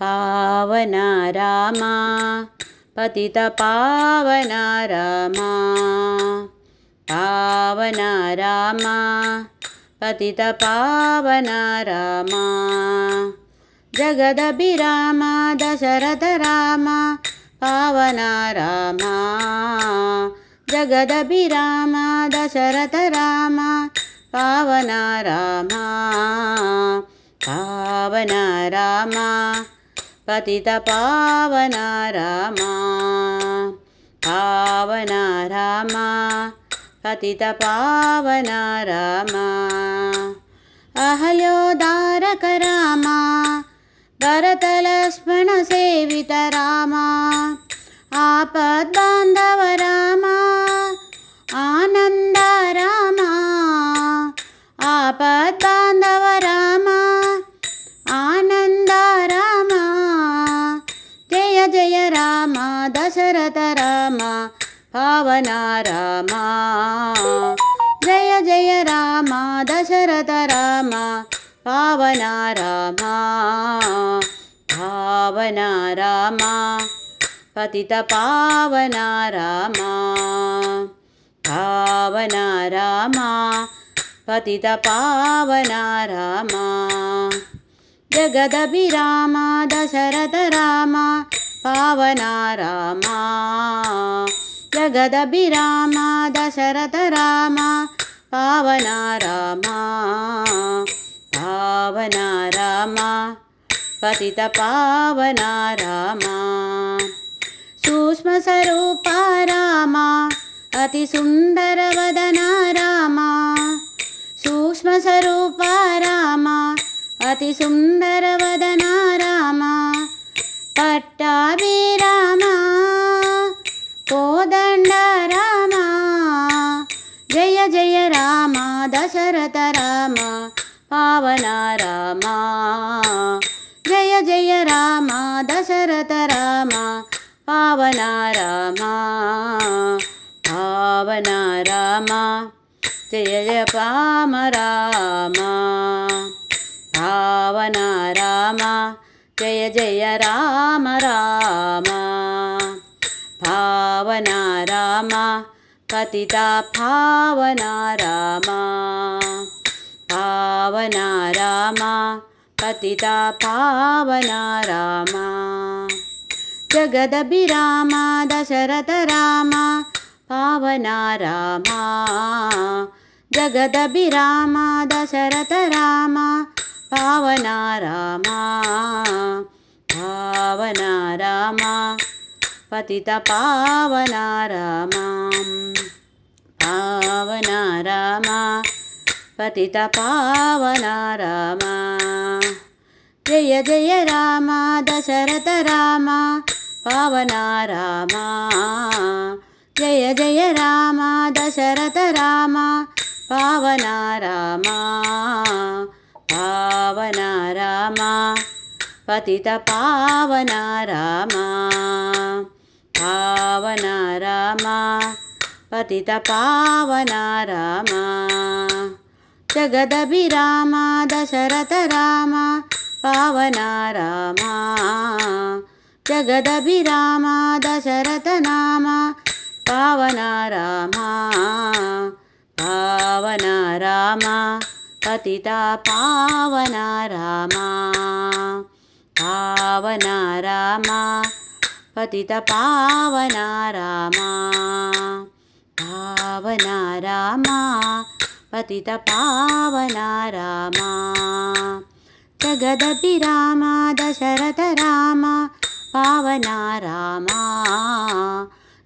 पावना रामा रामा पावना रामा पतितपावना रामा जगदभिरामा दशरथ रामा पावना रामा जगदभिरामा दशरथ रामा पावना रामा पावना रामा पतितपावना रामा पावना रामा पतितपावना रामा अहल्योदारक रामा भरतलक्ष्मणसेवित रामा आपद्बान्धव रामा आनन्द दशरथ रामा पावना रामा। जय जय रामा दशरथ रामा पावना रामा। पावना रामा पतितपावना रामा। पावना रामा पतितपावना रामा। जगदभिरामा दशरथ रामा पावना रामा जगदभिरामा दशरथ रामा पावना रामा पावना रामा पतितपावना रामा सूक्ष्मस्वरूपा रामा अतिसुन्दरवदना रामा सूक्ष्मस्वरूपा रामा अतिसुन्दरवदना पट्टाभिरामा कोदण्ड रामा जय जय रामा दशरथ रामा पावना रामा जय जय रामा दशरथ रामा पावना रामा पावना रामा जय जय पाम रामा पावना रामा जय जय राम रामा। पावना रामा पतिता पावना रामा। पावना रामा पतिता पावना रामा। जगदभिरामा दशरथ रामा पावना रामा। जगदभिरामा दशरथ रामा पावना रामा पावना रामा पतितपावना रामा पावना रामा पतितपावना रामा जय जय रामा दशरथ रामा पावना रामा जय जय रामा दशरथ रामा पावना रामा पावना रामा पतितपावना रामा पावना रामा पतितपावना रामा। जगदभिरामा दशरथ रामा पावना रामा। जगदभिरामा दशरथ नामा पावना रामा। पावना रामा पतिता पावना रामा पावना रामा पतितपावना रामा पावना रामा पतितपावना रामा जगदभिरामा दशरथ रामा पावना रामा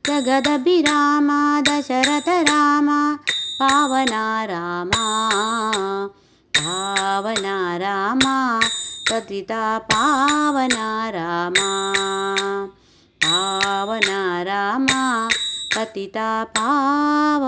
जगदभिरामा दशरथ रामा पावना रामा पावना रामा पतिता पावना रामा पावना रामा पतिता पाव